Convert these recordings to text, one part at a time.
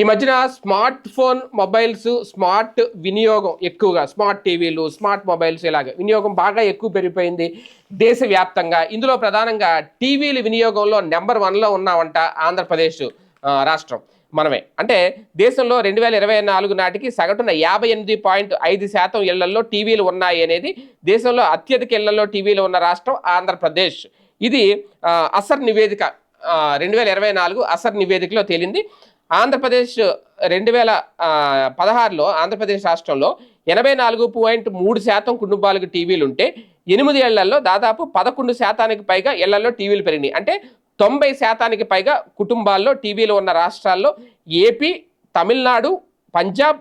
ఈ మధ్యన smart phone mobiles smart వినియోగం ఎక్కువగా స్మార్ట్ టీవీలు స్మార్ట్ మొబైల్స్ ఇలాగ వినియోగం బాగా ఎక్కువ పెరిగిపోయింది దేశవ్యాప్తంగా. ఇందులో ప్రధానంగా టీవీల వినియోగంలో నెంబర్ వన్లో ఉన్నామంట ఆంధ్రప్రదేశ్ రాష్ట్రం. మనమే. అంటే దేశంలో రెండు వేల ఇరవై నాలుగు నాటికి సగటున యాభై ఎనిమిది పాయింట్ ఐదు శాతం ఇళ్ళలో టీవీలు ఉన్నాయి అనేది దేశంలో అత్యధిక ఇళ్ళలో టీవీలు ఉన్న రాష్ట్రం ఆంధ్రప్రదేశ్. ఇది అసర్ నివేదిక రెండు వేల ఇరవై నాలుగు అసర్ నివేదికలో తేలింది. ఆంధ్రప్రదేశ్ రెండు వేల పదహారులో ఆంధ్రప్రదేశ్ రాష్ట్రంలో ఎనభై నాలుగు పాయింట్ మూడు శాతం కుటుంబాలకు టీవీలు ఉంటే ఎనిమిది ఏళ్ళలో దాదాపు పదకొండు శాతానికి పైగా ఇళ్ళలో టీవీలు పెరిగినాయి. అంటే తొంభై శాతానికి పైగా కుటుంబాల్లో టీవీలు ఉన్న రాష్ట్రాల్లో ఏపీ తమిళనాడు పంజాబ్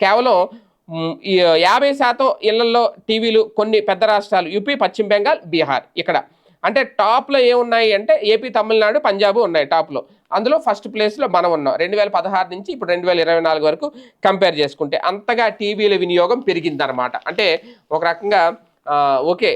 కేవలం యాభై శాతం ఇళ్ళలో టీవీలు కొన్ని పెద్ద రాష్ట్రాలు యూపీ పశ్చిమ బెంగాల్ బీహార్ ఇక్కడ. అంటే టాప్లో ఏమున్నాయి అంటే ఏపీ తమిళనాడు పంజాబ్ ఉన్నాయి టాప్లో అందులో ఫస్ట్ ప్లేస్లో మనం ఉన్నాం. రెండు వేల పదహారు నుంచి ఇప్పుడు రెండు వేల ఇరవై నాలుగు వరకు కంపేర్ చేసుకుంటే అంతగా టీవీల వినియోగం పెరిగిందనమాట. అంటే ఒక రకంగా ఓకే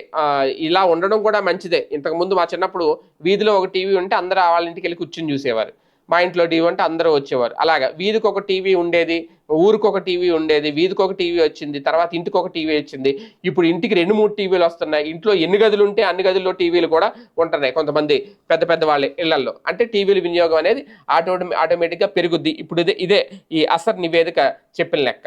ఇలా ఉండడం కూడా మంచిదే. ఇంతకుముందు మా చిన్నప్పుడు వీధిలో ఒక టీవీ ఉంటే అందరూ వాళ్ళ ఇంటికి వెళ్ళి కూర్చుని చూసేవారు. మా ఇంట్లో టీవీ ఉంటే అందరూ వచ్చేవారు. అలాగా వీధికి ఒక టీవీ ఉండేది. ఊరికి ఒక టీవీ ఉండేది వీధికి ఒక టీవీ వచ్చింది తర్వాత ఇంటికి ఒక టీవీ వచ్చింది. ఇప్పుడు ఇంటికి రెండు మూడు టీవీలు వస్తున్నాయి. ఇంట్లో ఎన్ని గదులు ఉంటే అన్ని గదుల్లో టీవీలు కూడా ఉంటున్నాయి కొంతమంది పెద్ద పెద్ద వాళ్ళ ఇళ్ళలో అంటే టీవీల వినియోగం అనేది ఆటో ఆటోమేటిక్గా పెరుగుద్ది. ఇప్పుడు ఇదే ఇదే ఈ అసర్ నివేదిక చెప్పిన లెక్క.